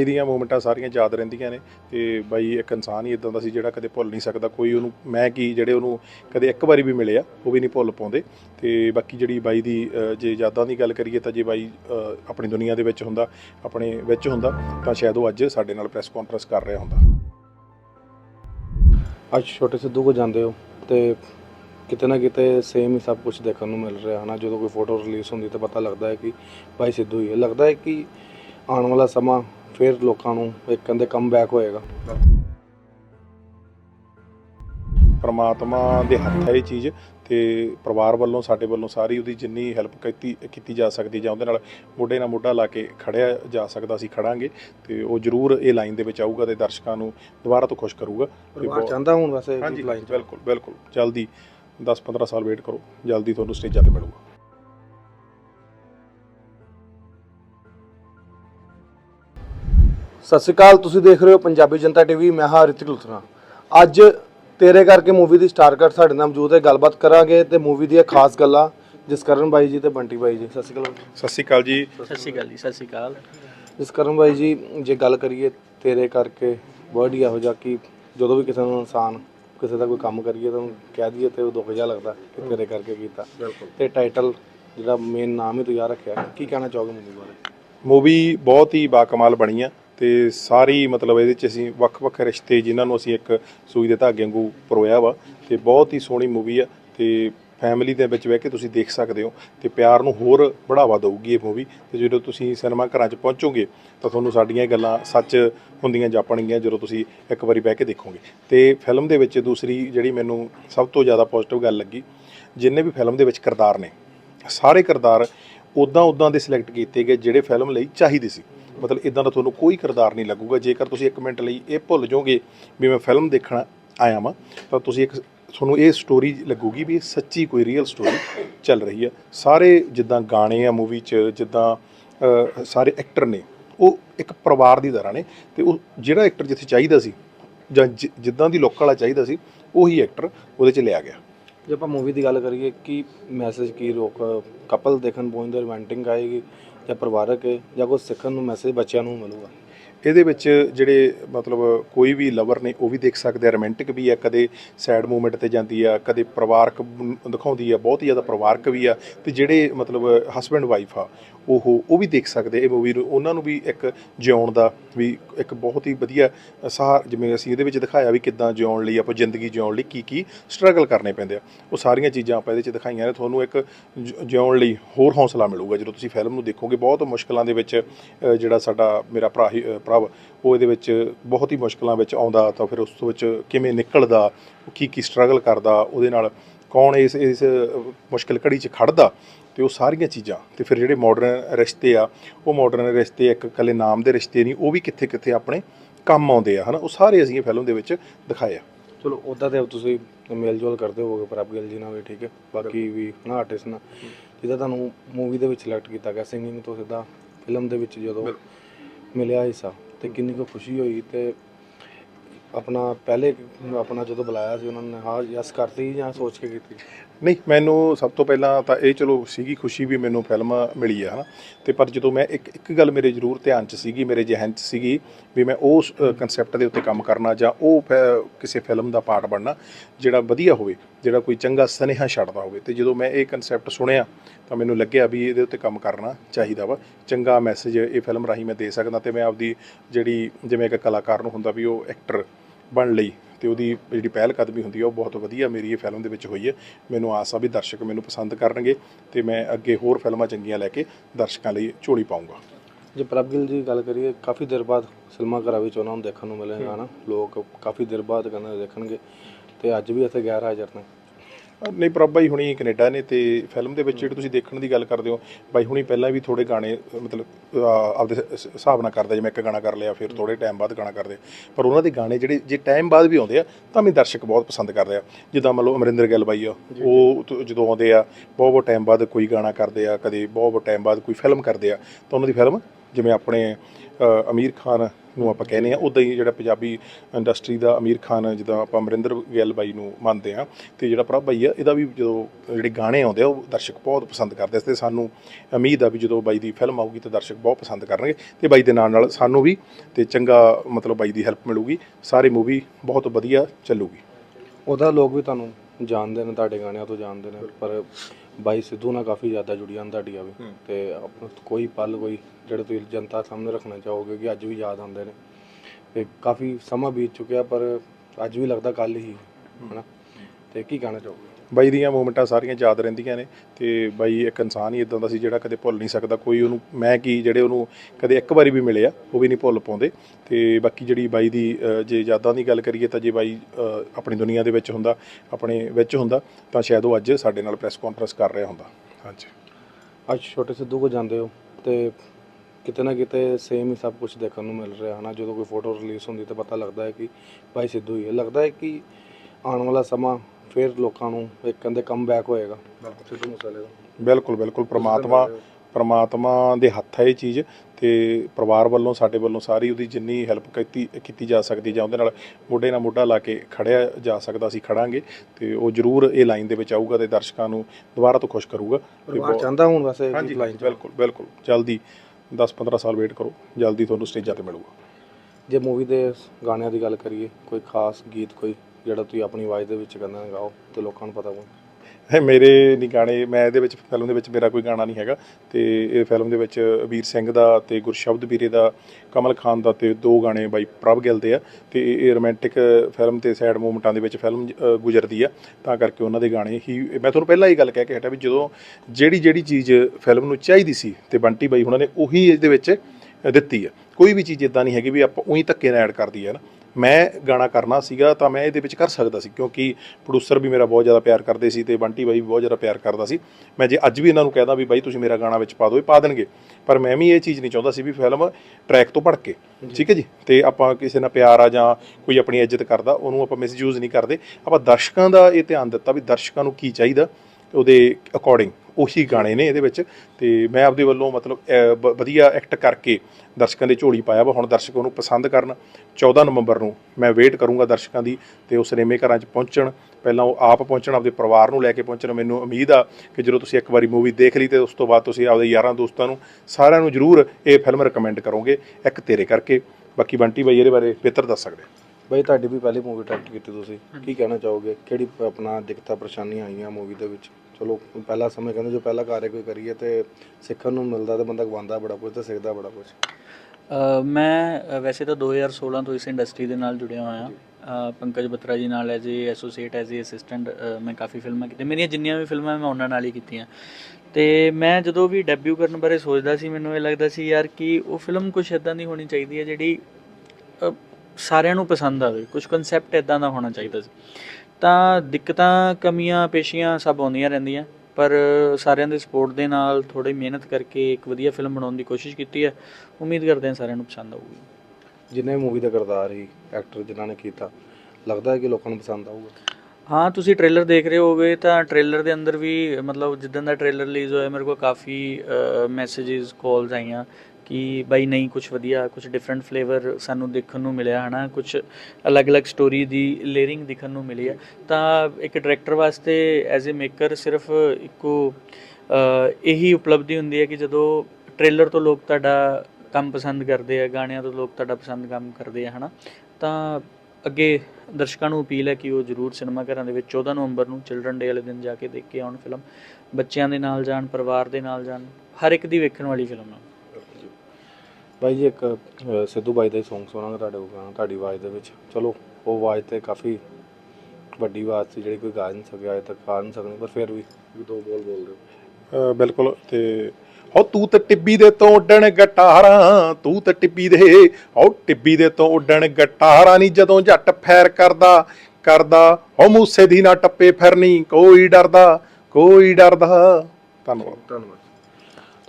ਬਾਈ ਦੀਆਂ ਮੂਮੈਂਟਾਂ ਸਾਰੀਆਂ ਯਾਦ ਰਹਿੰਦੀਆਂ ਨੇ ਤੇ ਬਾਈ ਇੱਕ ਇਨਸਾਨ ਹੀ ਇਦਾਂ ਦਾ ਸੀ ਜਿਹੜਾ ਕਦੇ ਭੁੱਲ ਨਹੀਂ ਸਕਦਾ। ਕੋਈ ਉਹਨੂੰ, ਮੈਂ ਕੀ ਜਿਹੜੇ ਉਹਨੂੰ ਕਦੇ ਇੱਕ ਵਾਰੀ ਵੀ ਮਿਲੇ ਆ ਉਹ ਵੀ ਨਹੀਂ ਭੁੱਲ ਪਾਉਂਦੇ। ਤੇ ਬਾਕੀ ਜਿਹੜੀ ਬਾਈ ਦੀ ਜੇ ਯਾਦਾਂ ਦੀ ਗੱਲ ਕਰੀਏ ਤਾਂ ਜੇ ਬਾਈ ਆਪਣੀ ਦੁਨੀਆ ਦੇ ਵਿੱਚ ਹੁੰਦਾ, ਆਪਣੇ ਵਿੱਚ ਹੁੰਦਾ, ਤਾਂ ਸ਼ਾਇਦ ਉਹ ਅੱਜ ਸਾਡੇ ਨਾਲ ਪ੍ਰੈਸ ਕਾਨਫਰੰਸ ਕਰ ਰਿਹਾ ਹੁੰਦਾ। ਅੱਜ ਛੋਟੇ ਸਿੱਧੂ ਕੋ ਜਾਂਦੇ ਹੋ ਤੇ ਕਿਤੇ ਨਾ ਕਿਤੇ ਸੇਮ ਹੀ ਸਭ ਕੁਝ ਦੇਖਣ ਨੂੰ ਮਿਲ ਰਿਹਾ, ਹਨਾ? ਜਦੋਂ ਕੋਈ ਫੋਟੋ ਰਿਲੀਜ਼ ਹੁੰਦੀ ਤਾਂ ਪਤਾ ਲੱਗਦਾ ਹੈ ਕਿ ਭਾਈ ਸਿੱਧੂ ਹੀ ਹੈ। ਲੱਗਦਾ ਹੈ ਕਿ ਆਉਣ ਵਾਲਾ ਸਮਾਂ ਫਿਰ ਲੋਕਾਂ ਨੂੰ ਇੱਕ ਕਹਿੰਦੇ ਕਮਬੈਕ ਹੋਏਗਾ। ਪਰਮਾਤਮਾ ਦੇ ਹੱਥ ਹੈ ਇਹ ਚੀਜ਼ ਤੇ ਪਰਿਵਾਰ ਵੱਲੋਂ ਸਾਡੇ ਵੱਲੋਂ ਸਾਰੀ ਉਹਦੀ ਜਿੰਨੀ ਹੈਲਪ ਕੀਤੀ ਕੀਤੀ ਜਾ ਸਕਦੀ ਜਾਂ ਉਹਦੇ ਨਾਲ ਮੋਢੇ ਨਾਲ ਮੋਢਾ ਲਾ ਕੇ ਖੜਿਆ ਜਾ ਸਕਦਾ ਅਸੀਂ ਖੜਾਂਗੇ ਤੇ ਉਹ ਜ਼ਰੂਰ ਇਹ ਲਾਈਨ ਦੇ ਵਿੱਚ ਆਊਗਾ ਤੇ ਦਰਸ਼ਕਾਂ ਨੂੰ ਦੁਬਾਰਾ ਤੋਂ ਖੁਸ਼ ਕਰੂਗਾ ਪਰਿਵਾਰ ਚਾਹੁੰਦਾ ਹੁਣ ਵੈਸੇ ਲਾਈਨ ਬਿਲਕੁਲ ਬਿਲਕੁਲ। ਜਲਦੀ 10-15 ਸਾਲ ਵੇਟ ਕਰੋ ਜਲਦੀ ਤੁਹਾਨੂੰ ਸਟੇਜਾਂ ਤੇ ਮਿਲੂਗਾ। ਸਤਿ ਸ਼੍ਰੀ ਅਕਾਲ ਤੁਸੀਂ ਦੇਖ ਰਹੇ ਹੋ ਪੰਜਾਬੀ ਜਨਤਾ ਟੀਵੀ ਮੈਂ ਹਾਂ ਰਿਤਿਕ ਲੁਥਰਾ। ਅੱਜ ਤੇਰੇ ਕਰਕੇ ਮੂਵੀ ਦੀ ਸਟਾਰ ਕੱਟ ਸਾਡੇ ਨਾਲ ਮੌਜੂਦ ਹੈ ਗੱਲਬਾਤ ਕਰਾਂਗੇ ਤੇ ਮੂਵੀ ਦੀਆਂ ਖਾਸ ਗੱਲਾਂ ਜਸਕਰਨ ਬਾਈ ਜੀ ਤੇ ਬੰਟੀ ਬਾਈ ਜੀ। ਸਤਿ ਸ਼੍ਰੀ ਅਕਾਲ। ਸਤਿ ਸ਼੍ਰੀ ਅਕਾਲ ਜੀ। ਸਤਿ ਸ਼੍ਰੀ ਅਕਾਲ ਜੀ ਸਤਿ ਸ਼੍ਰੀ ਅਕਾਲ। ਜਸਕਰਨ ਬਾਈ ਜੀ ਜੇ ਗੱਲ ਕਰੀਏ ਤੇਰੇ ਕਰਕੇ ਵਰਡ ਹੀ ਇਹੋ ਜਿਹਾ ਕਿ ਜਦੋਂ ਵੀ ਕਿਸੇ ਨੂੰ ਇਨਸਾਨ ਕਿਸੇ ਦਾ ਕੋਈ ਕੰਮ ਕਰੀਏ ਤਾਂ ਉਹਨੂੰ ਕਹਿ ਦਈਏ ਤੇ ਉਹ ਦੁੱਖ ਜਿਹਾ ਲੱਗਦਾ ਕਿ ਤੇਰੇ ਕਰਕੇ ਕੀਤਾ। ਬਿਲਕੁਲ। ਤੇ ਟਾਈਟਲ ਜਿਹੜਾ ਮੇਨ ਨਾਮ ਹੀ ਤੂੰ ਯਾਦ ਰੱਖਿਆ ਕੀ ਕਹਿਣਾ ਚਾਹੋਗੇ ਮੂਵੀ ਬਾਰੇ? ਮੂਵੀ ਬਹੁਤ ਹੀ ਬਾਕਮਾਲ ਬਣੀ ਆ। ਤੇ ਸਾਰੀ ਮਤਲਬ ਇਹਦੇ ਚ ਅਸੀਂ ਵੱਖ-ਵੱਖ ਰਿਸ਼ਤੇ ਜਿਨ੍ਹਾਂ ਨੂੰ ਅਸੀਂ ਇੱਕ ਸੂਈ ਦੇ ਧਾਗੇ ਵਾਂਗੂ ਪਰੋਇਆ ਵਾ, ਤੇ ਬਹੁਤ ਹੀ ਸੋਹਣੀ ਮੂਵੀ ਆ ਤੇ ਫੈਮਿਲੀ ਦੇ ਵਿੱਚ ਬਹਿ ਕੇ ਤੁਸੀਂ ਦੇਖ ਸਕਦੇ ਹੋ ਤੇ ਪਿਆਰ ਨੂੰ ਹੋਰ ਬੜਾਵਾ ਦਊਗੀ ਇਹ ਮੂਵੀ ਤੇ ਜਦੋਂ ਤੁਸੀਂ ਸਿਨੇਮਾ ਘਰਾਂ 'ਚ ਪਹੁੰਚੋਗੇ ਤਾਂ ਤੁਹਾਨੂੰ ਸਾਡੀਆਂ ਇਹ ਗੱਲਾਂ ਸੱਚ ਹੁੰਦੀਆਂ ਜਾਪਣਗੀਆਂ ਜਦੋਂ ਤੁਸੀਂ ਇੱਕ ਵਾਰੀ ਬਹਿ ਕੇ ਦੇਖੋਗੇ। ਤੇ ਫਿਲਮ ਦੇ ਵਿੱਚ ਦੂਸਰੀ ਜਿਹੜੀ ਮੈਨੂੰ ਸਭ ਤੋਂ ਜ਼ਿਆਦਾ ਪੋਜ਼ਿਟਿਵ ਗੱਲ ਲੱਗੀ, ਜਿੰਨੇ ਵੀ ਫਿਲਮ ਦੇ ਵਿੱਚ ਕਿਰਦਾਰ ਨੇ, ਸਾਰੇ ਕਿਰਦਾਰ ਉਦਾਂ ਉਦਾਂ ਦੇ ਸਿਲੈਕਟ ਕੀਤੇ ਗਏ ਜਿਹੜੇ ਫਿਲਮ ਲਈ ਚਾਹੀਦੇ ਸੀ। ਮਤਲਬ ਇਦਾਂ ਦਾ ਤੁਹਾਨੂੰ ਕੋਈ ਕਿਰਦਾਰ ਨਹੀਂ ਲੱਗੂਗਾ। ਜੇਕਰ ਤੁਸੀਂ ਇੱਕ ਮਿੰਟ ਲਈ ਇਹ ਭੁੱਲ ਜਾਓਗੇ ਵੀ ਮੈਂ ਫਿਲਮ ਦੇਖਣ ਆਇਆ ਵਾਂ, ਤਾਂ ਤੁਸੀਂ ਇੱਕ ਤੁਹਾਨੂੰ ਇਹ ਸਟੋਰੀ ਲੱਗੂਗੀ ਵੀ ਸੱਚੀ ਕੋਈ ਰੀਅਲ ਸਟੋਰੀ ਚੱਲ ਰਹੀ ਹੈ ਸਾਰੇ ਜਿੱਦਾਂ ਗਾਣੇ ਆ ਮੂਵੀ 'ਚ, ਜਿੱਦਾਂ ਸਾਰੇ ਐਕਟਰ ਨੇ, ਉਹ ਇੱਕ ਪਰਿਵਾਰ ਦੀ ਤਰ੍ਹਾਂ ਨੇ। ਤੇ ਉਹ ਜਿਹੜਾ ਐਕਟਰ ਜਿੱਥੇ ਚਾਹੀਦਾ ਸੀ ਜਾਂ ਜਿ- ਜਿੱਦਾਂ ਦੀ ਲੋਕਾਂ ਵਾਲਾ ਚਾਹੀਦਾ ਸੀ, ਉਹੀ ਐਕਟਰ ਉਹਦੇ 'ਚ ਲਿਆ ਗਿਆ। ਜੇ ਆਪਾਂ ਮੂਵੀ ਦੀ ਗੱਲ ਕਰੀਏ ਕਿ ਮੈਸੇਜ ਕੀ ਰੋਕ ਕਪਲ ਦੇਖਣ ਪਹੁੰਚਦੇ ਰੋਮਾਂਟਿਕ ਆਏਗੀ ਜਾਂ ਪਰਿਵਾਰਕ ਹੈ ਜਾਂ ਕੋਈ ਸਿੱਖਣ ਨੂੰ ਮੈਸੇਜ ਬੱਚਿਆਂ ਨੂੰ ਮਿਲੂਗਾ? ਇਹਦੇ ਵਿੱਚ ਜਿਹੜੇ ਮਤਲਬ ਕੋਈ ਵੀ ਲਵਰ ਨੇ ਉਹ ਵੀ ਦੇਖ ਸਕਦੇ ਆ ਰੋਮਾਂਟਿਕ ਵੀ ਆ, ਕਦੇ ਸੈਡ ਮੂਵਮੈਂਟ ਤੇ ਜਾਂਦੀ ਆ, ਕਦੇ ਪਰਿਵਾਰਕ ਦਿਖਾਉਂਦੀ ਆ, ਬਹੁਤ ਹੀ ਜ਼ਿਆਦਾ ਪਰਿਵਾਰਕ ਵੀ ਆ ਤੇ ਜਿਹੜੇ ਮਤਲਬ ਹਸਬੈਂਡ ਵਾਈਫ ਆ, ਉਹ ਉਹ ਵੀ ਦੇਖ ਸਕਦੇ ਇਹ ਮੂਵੀ ਨੂੰ। ਉਹਨਾਂ ਨੂੰ ਵੀ ਇੱਕ ਜਿਉਣ ਦਾ ਵੀ ਇੱਕ ਬਹੁਤ ਹੀ ਵਧੀਆ ਸਹਾਰ, ਜਿਵੇਂ ਅਸੀਂ ਇਹਦੇ ਵਿੱਚ ਦਿਖਾਇਆ ਵੀ ਕਿੱਦਾਂ ਜਿਉਣ ਲਈ ਆਪਾਂ ਜ਼ਿੰਦਗੀ ਜਿਉਣ ਲਈ ਕੀ ਕੀ ਸਟਰਗਲ ਕਰਨੇ ਪੈਂਦੇ ਆ। ਉਹ ਸਾਰੀਆਂ ਚੀਜ਼ਾਂ ਆਪਾਂ ਇਹਦੇ ਵਿੱਚ ਦਿਖਾਈਆਂ ਨੇ, ਤੁਹਾਨੂੰ ਇੱਕ ਜਿਉਣ ਲਈ ਹੋਰ ਹੌਸਲਾ ਮਿਲੂਗਾ ਜਦੋਂ ਤੁਸੀਂ ਫਿਲਮ ਨੂੰ ਦੇਖੋਗੇ। ਬਹੁਤ ਮੁਸ਼ਕਲਾਂ ਦੇ ਵਿੱਚ ਜਿਹੜਾ ਸਾਡਾ ਮੇਰਾ ਭਰਾ ਭਰਾ ਉਹ ਇਹਦੇ ਵਿੱਚ ਬਹੁਤ ਹੀ ਮੁਸ਼ਕਲਾਂ ਵਿੱਚ ਆਉਂਦਾ ਤਾਂ ਫਿਰ ਉਸ ਤੋਂ ਵਿੱਚ ਕਿਵੇਂ ਨਿਕਲਦਾ ਕੀ ਕੀ ਸਟਰਗਲ ਕਰਦਾ ਉਹਦੇ ਨਾਲ ਕੌਣ ਇਸ ਇਸ ਮੁਸ਼ਕਲ ਘੜੀ 'ਚ ਖੜਦਾ ਤੇ ਉਹ ਸਾਰੀਆਂ ਚੀਜ਼ਾਂ ਤੇ ਫਿਰ ਜਿਹੜੇ ਮਾਡਰਨ ਰਿਸ਼ਤੇ ਆ ਉਹ ਮਾਡਰਨ ਰਿਸ਼ਤੇ ਇੱਕ ਇਕੱਲੇ ਨਾਮ ਦੇ ਰਿਸ਼ਤੇ ਨਹੀਂ ਉਹ ਵੀ ਕਿੱਥੇ ਕਿੱਥੇ ਆਪਣੇ ਕੰਮ ਆਉਂਦੇ ਆ ਹਨਾ? ਉਹ ਸਾਰੇ ਅਸੀਂ ਇਹ ਫਿਲਮ ਦੇ ਵਿੱਚ ਦਿਖਾਏ ਆ। ਚਲੋ ਉਦਾਂ ਤੇ ਤੁਸੀਂ ਮੇਲ ਜੋਲ ਕਰਦੇ ਹੋਵੋਗੇ ਪ੍ਰਭ ਗਿੱਲ ਜੀ ਨਾਲ ਵੀ ਠੀਕ ਹੈ ਬਾਕੀ ਵੀ ਹਨਾ ਆਰਟਿਸਟ ਨਾਲ। ਜਿਹਦਾ ਤੁਹਾਨੂੰ ਮੂਵੀ ਦੇ ਵਿੱਚ ਸਿਲੈਕਟ ਕੀਤਾ ਗਿਆ ਸਿੰਗਿੰਗ ਤੋਂ ਸਿੱਧਾ ਫਿਲਮ ਦੇ ਵਿੱਚ ਜਦੋਂ ਮਿਲਿਆ ਹਿੱਸਾ ਤੇ ਕਿੰਨੀ ਕੁ ਖੁਸ਼ੀ ਹੋਈ ਤੇ ਆਪਣਾ ਪਹਿਲੇ ਆਪਣਾ ਜਦੋਂ ਬੁਲਾਇਆ ਸੀ, ਉਹਨਾਂ ਨੇ ਹਾਂ ਯਸ ਕਰਤੀ ਜਾਂ ਸੋਚ ਕੇ ਕੀਤੀ? ਨਹੀਂ, ਮੈਨੂੰ ਸਭ ਤੋਂ ਪਹਿਲਾਂ ਤਾਂ ਇਹ ਚਲੋ ਸੀਗੀ ਖੁਸ਼ੀ ਵੀ ਮੈਨੂੰ ਫਿਲਮ ਮਿਲੀ ਆ, ਹਨਾ। ਤੇ ਪਰ ਜਦੋਂ ਮੈਂ ਇੱਕ ਇੱਕ ਗੱਲ ਮੇਰੇ ਜ਼ਰੂਰ ਧਿਆਨ 'ਚ ਸੀਗੀ, ਮੇਰੇ ਜ਼ਿਹਨ 'ਚ ਸੀਗੀ ਵੀ ਮੈਂ ਉਸ ਕਨਸੈਪਟ ਦੇ ਉੱਤੇ ਕੰਮ ਕਰਨਾ ਜਾਂ ਉਹ ਕਿਸੇ ਫਿਲਮ ਦਾ ਪਾਰਟ ਬਣਨਾ ਜਿਹੜਾ ਵਧੀਆ ਹੋਵੇ, ਜਿਹੜਾ ਕੋਈ ਚੰਗਾ ਸੁਨੇਹਾ ਛੱਡਦਾ ਹੋਵੇ। ਤੇ ਜਦੋਂ ਮੈਂ ਇਹ ਕਨਸੈਪਟ ਸੁਣਿਆ, ਤਾਂ ਮੈਨੂੰ ਲੱਗਿਆ ਵੀ ਇਹਦੇ ਉੱਤੇ ਕੰਮ ਕਰਨਾ ਚਾਹੀਦਾ ਵਾ। ਚੰਗਾ ਮੈਸੇਜ ਇਹ ਫਿਲਮ ਰਾਹੀਂ ਮੈਂ ਦੇ ਸਕਦਾ ਤੇ ਮੈਂ ਆਪਦੀ ਜਿਹੜੀ, ਜਿਵੇਂ ਇੱਕ ਕਲਾਕਾਰ ਨੂੰ ਹੁੰਦਾ ਵੀ ਉਹ ਐਕਟਰ ਬਣ ਲਈ ਤੇ ਉਹਦੀ ਜਿਹੜੀ ਪਹਿਲ ਕਦਮੀ ਹੁੰਦੀ ਹੈ ਉਹ ਬਹੁਤ ਵਧੀਆ ਮੇਰੀ ਇਹ ਫਿਲਮ ਦੇ ਵਿੱਚ ਹੋਈ ਹੈ। ਮੈਨੂੰ ਆਸ ਆ ਵੀ ਦਰਸ਼ਕ ਮੈਨੂੰ ਪਸੰਦ ਕਰਨਗੇ ਤੇ ਮੈਂ ਅੱਗੇ ਹੋਰ ਫਿਲਮਾਂ ਚੰਗੀਆਂ ਲੈ ਕੇ ਦਰਸ਼ਕਾਂ ਲਈ ਝੋਲੀ ਪਾਉਂਗਾ ਜੇ ਪ੍ਰਭ ਗਿੱਲ ਦੀ ਗੱਲ ਕਰੀਏ, ਕਾਫੀ ਦੇਰ ਬਾਅਦ ਫਿਲਮਾਂ ਘਰਾਂ ਵਿੱਚ ਉਹਨਾਂ ਨੂੰ ਦੇਖਣ ਨੂੰ ਮਿਲੇਗਾ ਨਾ। ਲੋਕ ਕਾਫੀ ਦੇਰ ਬਾਅਦ ਕਹਿੰਦੇ ਦੇਖਣਗੇ ਤੇ ਅੱਜ ਵੀ ਇੱਥੇ ਗੈਰ ਹਾਜ਼ਰ ਨੇ। ਨਹੀਂ ਪ੍ਰਭ ਬਾਈ ਹੁਣੀ ਕੈਨੇਡਾ ਨੇ ਤੇ ਫਿਲਮ ਦੇ ਵਿੱਚ ਜਿਹੜੇ ਤੁਸੀਂ ਦੇਖਣ ਦੀ ਗੱਲ ਕਰਦੇ ਹੋ ਬਾਈ ਹੁਣੀ ਪਹਿਲਾਂ ਵੀ ਥੋੜੇ ਗਾਣੇ ਮਤਲਬ ਆਪਦੇ ਹਿਸਾਬ ਨਾਲ ਕਰਦੇ ਜਿਵੇਂ ਇੱਕ ਗਾਣਾ ਕਰ ਲਿਆ ਫਿਰ ਥੋੜੇ ਟਾਈਮ ਬਾਅਦ ਗਾਣਾ ਕਰਦੇ ਪਰ ਉਹਨਾਂ ਦੇ ਗਾਣੇ ਜਿਹੜੇ ਜੇ ਟਾਈਮ ਬਾਅਦ ਵੀ ਆਉਂਦੇ ਆ ਤਾਂ ਵੀ ਦਰਸ਼ਕ ਬਹੁਤ ਪਸੰਦ ਕਰਦੇ ਆ। ਜਿੱਦਾਂ ਮੰਨ ਲਓ ਅਮਰਿੰਦਰ ਗਿੱਲ ਬਾਈ ਆ ਉਹ ਜਦੋਂ ਆਉਂਦੇ ਆ ਬਹੁਤ ਬਹੁਤ ਟਾਈਮ ਬਾਅਦ ਕੋਈ ਗਾਣਾ ਕਰਦੇ ਆ ਕਦੇ ਬਹੁਤ ਬਹੁਤ ਟਾਈਮ ਬਾਅਦ ਕੋਈ ਫਿਲਮ ਕਰਦੇ ਆ ਤਾਂ ਉਹਨਾਂ ਦੀ ਫਿਲਮ ਜਿਵੇਂ ਆਪਣੇ ਅਮੀਰ ਖਾਨ ਨੂੰ ਆਪਾਂ ਕਹਿੰਦੇ ਆ ਉਦਾਂ ਹੀ ਜਿਹੜਾ ਪੰਜਾਬੀ ਇੰਡਸਟਰੀ ਦਾ ਅਮੀਰ ਖਾਨ ਜਿੱਦਾਂ ਆਪਾਂ ਅਮਰਿੰਦਰ ਗਿੱਲ ਬਾਈ ਨੂੰ ਮੰਨਦੇ ਆ ਤੇ ਜਿਹੜਾ ਪ੍ਰਭ ਬਾਈ ਆ, ਇਹਦਾ ਵੀ ਜਦੋਂ ਜਿਹੜੇ ਗਾਣੇ ਆਉਂਦੇ ਆ, ਉਹ ਦਰਸ਼ਕ ਬਹੁਤ ਪਸੰਦ ਕਰਦੇ ਆ, ਤੇ ਸਾਨੂੰ ਉਮੀਦ ਆ ਵੀ ਜਦੋਂ ਬਾਈ ਦੀ ਫਿਲਮ ਆਊਗੀ, ਤਾਂ ਦਰਸ਼ਕ ਬਹੁਤ ਪਸੰਦ ਕਰਨਗੇ, ਤੇ ਬਾਈ ਦੇ ਨਾਲ ਨਾਲ ਸਾਨੂੰ ਵੀ, ਤੇ ਚੰਗਾ ਮਤਲਬ ਬਾਈ ਦੀ ਹੈਲਪ ਮਿਲੂਗੀ, ਸਾਰੀ ਮੂਵੀ ਬਹੁਤ ਵਧੀਆ ਚੱਲੂਗੀ। ਉਹਦਾ ਲੋਕ ਵੀ ਤੁਹਾਨੂੰ ਜਾਣਦੇ ਨੇ ਤੁਹਾਡੇ ਗਾਣਿਆਂ ਤੋਂ ਜਾਣਦੇ ਨੇ ਪਰ ਬਾਈ ਸਿੱਧੂ ਨਾਲ ਕਾਫੀ ਜ਼ਿਆਦਾ ਜੁੜੀਆਂ ਨੇ ਤੁਹਾਡੀਆਂ ਵੀ। ਤੇ ਆਪ- ਕੋਈ ਪਲ ਕੋਈ ਜਿਹੜੇ ਤੁਸੀਂ ਜਨਤਾ ਸਾਹਮਣੇ ਰੱਖਣਾ ਚਾਹੋਗੇ ਕਿ ਅੱਜ ਵੀ ਯਾਦ ਆਉਂਦੇ ਨੇ। ਤੇ ਕਾਫੀ ਸਮਾਂ ਬੀਤ ਚੁੱਕਿਆ ਪਰ ਅੱਜ ਵੀ ਲੱਗਦਾ ਕੱਲ ਹੀ। ਹਨਾ? ਤੇ ਕੀ ਕਹਿਣਾ ਚਾਹੋਗੇ? ਬਾਈ ਦੀਆਂ ਮੂਵਮੈਂਟਾਂ ਸਾਰੀਆਂ ਯਾਦ ਰਹਿੰਦੀਆਂ ਨੇ ਤੇ ਬਾਈ ਇੱਕ ਇਨਸਾਨ ਹੀ ਇਦਾਂ ਦਾ ਸੀ ਜਿਹੜਾ ਕਦੇ ਭੁੱਲ ਨਹੀਂ ਸਕਦਾ, ਕੋਈ ਉਹਨੂੰ ਮੈਂ ਕੀ ਜਿਹੜੇ ਉਹਨੂੰ ਕਦੇ ਇੱਕ ਵਾਰੀ ਵੀ ਮਿਲੇ ਆ ਉਹ ਵੀ ਨਹੀਂ ਭੁੱਲ ਪਾਉਂਦੇ। ਤੇ ਬਾਕੀ ਜਿਹੜੀ ਬਾਈ ਦੀ ਜੇ ਯਾਦਾਂ ਦੀ ਗੱਲ ਕਰੀਏ ਤਾਂ ਜੇ ਬਾਈ ਆਪਣੀ ਦੁਨੀਆ ਦੇ ਵਿੱਚ ਹੁੰਦਾ, ਆਪਣੇ ਵਿੱਚ ਹੁੰਦਾ, ਤਾਂ ਸ਼ਾਇਦ ਉਹ ਅੱਜ ਸਾਡੇ ਨਾਲ ਪ੍ਰੈਸ ਕਾਨਫਰੰਸ ਕਰ ਰਿਹਾ ਹੁੰਦਾ। ਹਾਂਜੀ। ਅੱਜ ਛੋਟੇ ਸਿੱਧੂ ਕੋ ਜਾਂਦੇ ਹੋ ਤੇ ਕਿਤੇ ਨਾ ਕਿਤੇ ਸੇਮ ਹੀ ਸਭ ਕੁਝ ਦੇਖਣ ਨੂੰ ਮਿਲ ਰਿਹਾ, ਹਨਾ? ਜਦੋਂ ਕੋਈ ਫੋਟੋ ਰਿਲੀਜ਼ ਹੁੰਦੀ ਤਾਂ ਪਤਾ ਲੱਗਦਾ ਹੈ ਕਿ ਭਾਈ ਸਿੱਧੂ ਹੀ ਹੈ। ਲੱਗਦਾ ਹੈ ਕਿ ਆਉਣ ਵਾਲਾ ਸਮਾਂ ਫਿਰ ਲੋਕਾਂ ਨੂੰ ਇੱਕ ਕਹਿੰਦੇ ਕਮ ਬੈਕ ਹੋਏਗਾ। ਸਿੱਧੂ ਮੂਸੇਵਾਲੇ ਦਾ। ਬਿਲਕੁਲ ਬਿਲਕੁਲ। ਪ੍ਰਮਾਤਮਾ ਪ੍ਰਮਾਤਮਾ ਦੇ ਹੱਥ ਹੈ ਇਹ ਚੀਜ਼ ਤੇ ਪਰਿਵਾਰ ਵੱਲੋਂ ਸਾਡੇ ਵੱਲੋਂ ਸਾਰੀ ਉਹਦੀ ਜਿੰਨੀ ਹੈਲਪ ਕੀਤੀ ਕੀਤੀ ਜਾ ਸਕਦੀ ਜਾਂ ਉਹਦੇ ਨਾਲ ਮੋਢੇ ਨਾਲ ਮੋਢਾ ਲਾ ਕੇ ਖੜਿਆ ਜਾ ਸਕਦਾ ਅਸੀਂ ਖੜਾਂਗੇ ਤੇ ਉਹ ਜ਼ਰੂਰ ਇਹ ਲਾਈਨ ਦੇ ਵਿੱਚ ਆਊਗਾ ਤੇ ਦਰਸ਼ਕਾਂ ਨੂੰ ਦੁਬਾਰਾ ਤੋਂ ਖੁਸ਼ ਕਰੂਗਾ। ਤੇ ਪਰਿਵਾਰ ਬਹੁਤ- ਚਾਹੁੰਦਾ ਹੁਣ ਵੈਸੇ ਹਾਂਜੀ ਲਾਈਨ ਬਿਲਕੁਲ ਬਿਲਕੁਲ। ਜਲਦੀ 10-15 ਸਾਲ ਵੇਟ ਕਰੋ ਜਲਦੀ ਤੁਹਾਨੂੰ ਸਟੇਜਾਂ ਤੇ ਮਿਲੂਗਾ। ਜੇ ਮੂਵੀ ਦੇ ਗਾਣਿਆਂ ਦੀ ਗੱਲ ਕਰੀਏ ਕੋਈ ਖਾਸ ਗੀਤ ਕੋਈ ਜਿਹੜਾ ਤੁਸੀਂ ਆਪਣੀ ਆਵਾਜ਼ ਦੇ ਵਿੱਚ ਕਹਿੰਦਾ ਗਾਓ ਤੇ ਲੋਕਾਂ ਨੂੰ ਪਤਾ ਹੋਵੇ ਇਹ ਮੇਰੇ ਨਹੀਂ ਗਾਣੇ ਮੈਂ ਇਹਦੇ ਵਿੱਚ, ਫਿਲਮ ਦੇ ਵਿੱਚ ਮੇਰਾ ਕੋਈ ਗਾਣਾ ਨਹੀਂ ਹੈਗਾ। ਤੇ ਇਹ ਫਿਲਮ ਦੇ ਵਿੱਚ ਵੀਰ ਸਿੰਘ ਦਾ ਤੇ ਗੁਰਸ਼ਬਦ ਵੀਰੇ ਦਾ, ਕਮਲ ਖਾਨ ਦਾ ਤੇ ਦੋ ਗਾਣੇ ਬਾਈ ਪ੍ਰਭ ਗਿੱਲ ਦੇ ਆ। ਤੇ ਇਹ- ਇਹ ਰੋਮਾਂਟਿਕ ਫਿਲਮ ਤੇ ਸੈਡ ਮੂਮੈਂਟਾਂ ਦੇ ਵਿੱਚ ਫਿਲਮ ਗੁਜ਼ਰਦੀ ਆ। ਤਾਂ ਕਰਕੇ ਉਹਨਾਂ ਦੇ ਗਾਣੇ ਹੀ, ਮੈਂ ਤੁਹਾਨੂੰ ਪਹਿਲਾਂ ਹੀ ਗੱਲ ਕਹਿ ਕੇ ਹਟਿਆ ਵੀ ਜਦੋਂ ਜਿਹੜੀ ਜਿਹੜੀ ਚੀਜ਼ ਫਿਲਮ ਨੂੰ ਚਾਹੀਦੀ ਸੀ ਤੇ ਬੰਟੀ ਬਾਈ ਉਹਨਾਂ ਨੇ ਉਹੀ ਇਸ ਦੇ ਵਿੱਚ ਦਿੱਤੀ ਆ। ਕੋਈ ਵੀ ਚੀਜ਼ ਇਦਾਂ ਨਹੀਂ ਹੈਗੀ ਵੀ ਆਪਾਂ ਉਹੀ ਧੱਕੇ ਨਾਲ ਐਡ ਕਰਦੀ ਹੈ ਨਾ। ਮੈਂ ਗਾਣਾ ਕਰਨਾ ਸੀਗਾ ਤਾਂ ਮੈਂ ਇਹਦੇ ਵਿੱਚ ਕਰ ਸਕਦਾ ਸੀ ਕਿਉਂਕਿ ਪ੍ਰੋਡਿਊਸਰ ਵੀ ਮੇਰਾ ਬਹੁਤ ਜ਼ਿਆਦਾ ਪਿਆਰ ਕਰਦੇ ਸੀ ਤੇ ਬੰਟੀ ਬਾਈ ਵੀ ਬਹੁਤ ਜ਼ਿਆਦਾ ਪਿਆਰ ਕਰਦਾ ਸੀ। ਮੈਂ ਜੇ ਅੱਜ ਵੀ ਇਹਨਾਂ ਨੂੰ ਕਹਿਦਾ ਵੀ ਬਾਈ ਤੁਸੀਂ ਮੇਰਾ ਗਾਣਾ ਵਿੱਚ ਪਾ ਦਿਓ ਇਹ ਪਾ ਦੇਣਗੇ। ਪਰ ਮੈਂ ਵੀ ਇਹ ਚੀਜ਼ ਨਹੀਂ ਚਾਹੁੰਦਾ ਸੀ ਵੀ ਫਿਲਮ ਟਰੈਕ ਤੋਂ ਭੜਕੇ ਠੀਕ ਹੈ ਜੀ? ਤੇ ਆਪਾਂ ਕਿਸੇ ਨਾਲ ਪਿਆਰ ਆ ਜਾਂ ਕੋਈ ਆਪਣੀ ਇੱਜ਼ਤ ਕਰਦਾ ਉਹਨੂੰ ਆਪਾਂ ਮਿਸਯੂਜ਼ ਨਹੀਂ ਕਰਦੇ। ਆਪਾਂ ਦਰਸ਼ਕਾਂ ਦਾ ਇਹ ਧਿਆਨ ਦਿੱਤਾ ਵੀ ਦਰਸ਼ਕਾਂ ਨੂੰ ਕੀ ਚਾਹੀਦਾ ਉਹਦੇ ਅਕੋਰਡਿੰਗ ਉਹੀ ਗਾਣੇ ਨੇ ਇਹਦੇ ਵਿੱਚ। ਤੇ ਮੈਂ ਆਪਦੇ ਵੱਲੋਂ ਮਤਲਬ ਵਧੀਆ ਐਕਟ ਕਰਕੇ ਦਰਸ਼ਕਾਂ ਦੇ ਝੋਲੀ ਪਾਇਆ ਵਾ। ਹੁਣ ਦਰਸ਼ਕ ਉਹਨੂੰ ਪਸੰਦ ਕਰਨ 14 ਨਵੰਬਰ ਨੂੰ ਮੈਂ ਵੇਟ ਕਰੂੰਗਾ ਦਰਸ਼ਕਾਂ ਦੀ ਤੇ ਉਹ ਸਿਨੇਮੇ ਘਰਾਂ 'ਚ ਪਹੁੰਚਣ। ਪਹਿਲਾਂ ਉਹ ਆਪ ਪਹੁੰਚਣ, ਆਪਦੇ ਪਰਿਵਾਰ ਨੂੰ ਲੈ ਕੇ ਪਹੁੰਚਣ। ਮੈਨੂੰ ਉਮੀਦ ਆ ਕਿ ਜਦੋਂ ਤੁਸੀਂ ਇੱਕ ਵਾਰੀ ਮੂਵੀ ਦੇਖ ਲਈ ਤੇ ਉਸ ਤੋਂ ਬਾਅਦ ਤੁਸੀਂ ਆਪਦੇ ਯਾਰਾਂ ਦੋਸਤਾਂ ਨੂੰ ਸਾਰਿਆਂ ਨੂੰ ਜਰੂਰ ਇਹ ਫਿਲਮ ਰეკਮੈਂਡ ਕਰੋਗੇ। ਇੱਕ ਤੇਰੇ ਕਰਕੇ। ਬਾਕੀ ਬੰਟੀ ਬਾਈ, ਇਹਦੇ ਬਾਰੇ ਬਿਹਤਰ ਦੱਸ ਸਕਦੇ ਬਈ ਤੁਹਾਡੀ ਵੀ ਪਹਿਲੀ ਮੂਵੀ ਡਾਇਰੈਕਟ ਕੀਤੀ ਤੁਸੀਂ। ਕੀ ਕਹਿਣਾ ਚਾਹੋਗੇ? ਕਿਹੜੀ ਆਪਣਾ ਦਿੱਕਤਾਂ ਪਰੇਸ਼ਾਨੀਆਂ ਆਈਆਂ ਮੂਵੀ ਦੇ ਵਿੱਚ? ਚਲੋ ਪਹਿਲਾ ਸਮੇਂ ਕਹਿੰਦੇ ਜੋ ਪਹਿਲਾ ਕਾਰਜ ਕੋਈ ਕਰੀਏ ਤੇ ਸਿੱਖਣ ਨੂੰ ਮਿਲਦਾ ਤੇ ਬੰਦਾ ਗਵਾਉਂਦਾ ਬੜਾ ਕੁਝ ਤੇ ਸਿੱਖਦਾ ਬੜਾ ਕੁਝ ਮੈਂ ਵੈਸੇ ਤਾਂ 2016 ਤੋਂ ਇਸ ਇੰਡਸਟਰੀ ਦੇ ਨਾਲ ਜੁੜਿਆ ਹੋਇਆ ਅ, ਪੰਕਜ ਬਤਰਾ ਜੀ ਨਾਲ as a associate as a assistant ਮੈਂ ਕਾਫੀ ਫਿਲਮਾਂ ਕੀਤੀਆਂ। ਮੇਰੀਆਂ ਜਿੰਨੀਆਂ ਵੀ ਫਿਲਮਾਂ ਮੈਂ ਉਹਨਾਂ ਨਾਲ ਹੀ ਕੀਤੀਆਂ। ਤੇ ਮੈਂ ਜਦੋਂ ਵੀ ਡੈਬਿਊ ਕਰਨ ਬਾਰੇ ਸੋਚਦਾ ਸੀ ਮੈਨੂੰ ਇਹ ਲੱਗਦਾ ਸੀ ਯਾਰ ਕਿ ਉਹ ਫਿਲਮ ਕੁਝ ਇਦਾਂ ਦੀ ਹੋਣੀ ਚਾਹੀਦੀ ਹੈ ਜਿਹੜੀ ਸਾਰਿਆਂ ਨੂੰ ਪਸੰਦ ਆਵੇ ਕੁਝ ਕਨਸੈਪਟ ਇਦਾਂ ਦਾ ਹੋਣਾ ਚਾਹੀਦਾ ਸੀ। ਤਾਂ ਦਿੱਕਤਾਂ ਕਮੀਆਂ ਪੇਸ਼ੀਆਂ ਸਭ ਆਉਂਦੀਆਂ ਰਹਿੰਦੀਆਂ ਪਰ ਸਾਰਿਆਂ ਦੇ ਸਪੋਰਟ ਦੇ ਨਾਲ ਥੋੜੀ ਮਿਹਨਤ ਕਰਕੇ ਇੱਕ ਵਧੀਆ ਫਿਲਮ ਬਣਾਉਣ ਦੀ ਕੋਸ਼ਿਸ਼ ਕੀਤੀ ਹੈ ਉਮੀਦ ਕਰਦੇ ਹਾਂ ਸਾਰਿਆਂ ਨੂੰ ਪਸੰਦ ਆਊਗੀ। ਜਿੰਨੇ ਮੂਵੀ ਦਾ ਕਿਰਦਾਰ ਹੀ ਐਕਟਰ ਜਿਨ੍ਹਾਂ ਨੇ ਕੀਤਾ ਲੱਗਦਾ ਹੈ ਕਿ ਲੋਕਾਂ ਨੂੰ ਪਸੰਦ ਆਊਗਾ? ਹਾਂ ਤੁਸੀਂ ਟ੍ਰੇਲਰ ਦੇਖ ਰਹੇ ਹੋਗੇ ਤਾਂ ਟ੍ਰੇਲਰ ਦੇ ਅੰਦਰ ਵੀ ਮਤਲਬ ਜਿੱਦਾਂ ਦਾ ਟ੍ਰੇਲਰ ਰਿਲੀਜ਼ ਹੋਇਆ ਮੇਰੇ ਕੋਲ ਕਾਫੀ ਮੈਸੇजेस ਕਾਲਸ ਆਈਆਂ। ਕਿ ਬਾਈ ਨਹੀਂ ਕੁਝ ਵਧੀਆ ਕੁਝ ਡਿਫਰੈਂਟ ਫਲੇਵਰ ਸਾਨੂੰ ਦੇਖਣ ਨੂੰ ਮਿਲਿਆ, ਹਨਾ? ਕੁਝ ਅਲੱਗ-ਅਲੱਗ ਸਟੋਰੀ ਦੀ ਲੇਅਰਿੰਗ ਦਿਖਣ ਨੂੰ ਮਿਲੀ ਹੈ ਤਾਂ ਇੱਕ ਡਾਇਰੈਕਟਰ ਵਾਸਤੇ ਐਜ਼ ਅ ਮੇਕਰ ਸਿਰਫ ਇੱਕੋ ਇਹੀ ਉਪਲਬਧੀ ਹੁੰਦੀ ਹੈ ਕਿ ਜਦੋਂ ਟ੍ਰੇਲਰ ਤੋਂ ਲੋਕ ਤੁਹਾਡਾ ਕੰਮ ਪਸੰਦ ਕਰਦੇ ਆ, ਗਾਣਿਆਂ ਤੋਂ ਲੋਕ ਤੁਹਾਡਾ ਪਸੰਦ ਕੰਮ ਕਰਦੇ ਆ, ਹਨਾ? ਤਾਂ ਅੱਗੇ ਦਰਸ਼ਕਾਂ ਨੂੰ ਅਪੀਲ ਹੈ ਕਿ ਉਹ ਜ਼ਰੂਰ ਸਿਨੇਮਾ ਘਰਾਂ ਦੇ ਵਿੱਚ 14 ਨਵੰਬਰ ਨੂੰ ਚਿਲਡਰਨ ਡੇ ਵਾਲੇ ਦਿਨ ਜਾ ਕੇ ਦੇਖ ਕੇ ਆਉਣ ਫਿਲਮ। ਬੱਚਿਆਂ ਦੇ ਨਾਲ ਜਾਣ, ਪਰਿਵਾਰ ਦੇ ਨਾਲ ਜਾਣ, ਹਰ ਇੱਕ ਦੀ ਵੇਖਣ ਵਾਲੀ ਫਿਲਮ ਹੈ ਬਾਈ ਜੀ ਇੱਕ ਸਿੱਧੂ ਬਾਈ ਦਾ ਹੀ Song ਸੁਣਾਂਗਾ ਤੁਹਾਡੇ ਕੋਲ ਗਾਣਾ ਤੁਹਾਡੀ ਆਵਾਜ਼ ਦੇ ਵਿੱਚ। ਚਲੋ ਉਹ ਆਵਾਜ਼ ਤੇ ਕਾਫੀ ਵੱਡੀ ਆਵਾਜ਼ ਸੀ ਜਿਹੜੀ ਕੋਈ ਗਾ ਨਹੀਂ ਸਕਿਆ ਅਜੇ ਤੱਕ ਗਾ ਨਹੀਂ ਸਕਣੀ ਪਰ ਫਿਰ ਵੀ। ਵੀ ਦੋ ਬੋਲ ਬੋਲਦੇ ਹੋ ਅ, ਬਿਲਕੁਲ ਤੇ ਹੋ ਤੂੰ ਤੇ ਟਿੱਬੀ ਦੇ ਤੋਂ ਉੱਡਣ ਗਟਾਰਾਂ ਤੂੰ ਤੇ ਟਿੱਬੀ ਦੇ ਹੋ ਟਿੱਬੀ ਦੇ ਤੋਂ ਉੱਡਣ ਗਟਾਰਾਂ ਨਹੀਂ ਜਦੋਂ ਜੱਟ ਫੈਰ ਕਰਦਾ ਕਰਦਾ ਹੋ ਮੂਸੇ ਦੀ ਨਾ ਟੱਪੇ ਫਿਰਨੀ ਕੋਈ ਡਰਦਾ ਕੋਈ ਡਰਦਾ। ਧੰਨਵਾਦ। ਧੰਨਵਾਦ।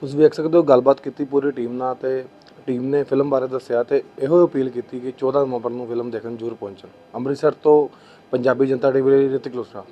ਤੁਸੀਂ ਵੇਖ ਸਕਦੇ ਹੋ ਗੱਲਬਾਤ ਕੀਤੀ ਪੂਰੀ ਟੀਮ ਨਾਲ ਤੇ ਟੀਮ ਨੇ ਫਿਲਮ ਬਾਰੇ ਦੱਸਿਆ ਤੇ ਇਹੋ ਅਪੀਲ ਕੀਤੀ ਕਿ 14 ਨਵੰਬਰ ਨੂੰ ਫਿਲਮ ਦੇਖਣ ਜ਼ਰੂਰ ਪਹੁੰਚਣ। ਅੰਮ੍ਰਿਤਸਰ ਤੋਂ ਪੰਜਾਬੀ ਜਨਤਾ ਟੀਵੀ ਲਈ ਰਿਤਿਕ ਲੋਸਰਾ।